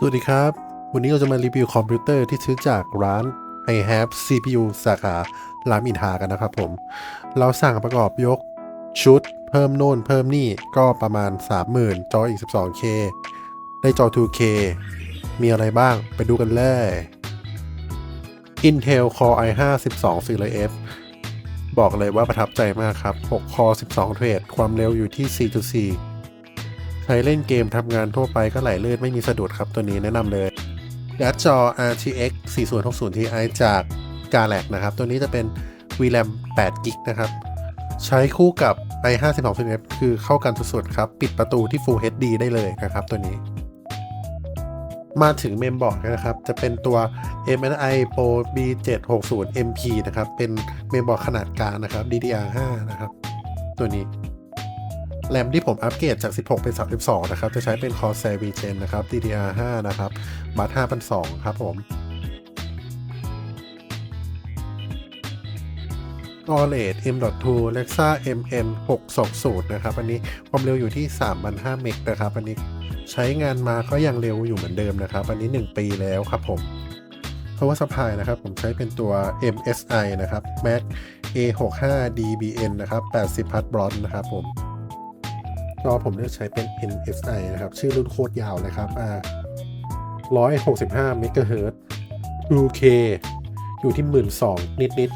สวัสดีครับ วันนี้เราจะมารีวิวคอมพิวเตอร์ที่ซื้อจากร้าน i have CPU สาขารามอินทากันนะครับผม เราสั่งประกอบยกชุด เพิ่มโน่นเพิ่มนี่ก็ประมาณ 30,000 จออีก 12K ได้จอ 2K มีอะไรบ้างไปดูกันเลย Intel Core i5 12 Series F บอกเลยว่าประทับใจมากครับ6 Core 12 เทรด ความเร็วอยู่ที่ 4.4 ช้เล่นเกมทำงานทั่วไปก็ไหลลื่นไม่มีสะดุดครับตัวนี้แนะนำเลยการ์ดจอ RTX 4060 Ti จาก g a l a x นะครับ ตัวนี้จะเป็น VRAM 8 g b นะครับ ใช้คู่กับ i5 12 f คือเข้ากันสุดๆครับ ปิดประตูที่ Full HD ได้เลยนะครับตัวนี้ มาถึงเมมบอร์ดนะครับ จะเป็นตัว MSI Pro B760 MP นะครับ เป็นเมมบอร์ดขนาดกลางนะครับ DDR5 นะครับ ตัวนี้ แรมที่ผมอัปเกรดจาก 16 เป็น 32 นะครับ จะใช้เป็น Corsair V-Gen นะครับ DDR5 นะครับ บัต5,200 ครับผม OLED M.2 Lexa MM 620นะครับ อันนี้ความเร็วอยู่ที่ 3,500 เมกนะครับ อันนี้ใช้งานมาก็ยังเร็วอยู่เหมือนเดิมนะครับ อันนี้ 1 ปีแล้วครับผมเพราะว่าสปายนะครับ ผมใช้เป็นตัว MSI นะครับ Mac A65 DBN นะครับ 80 พัทบรอนนะครับผม จอผมเลือกใช้เป็น NSI นะครับ ชื่อรุ่นโคตรยาวเลยครับอ่า165 เมกะเฮิรตซ์ 2K อยู่ที่ 12,000 นิด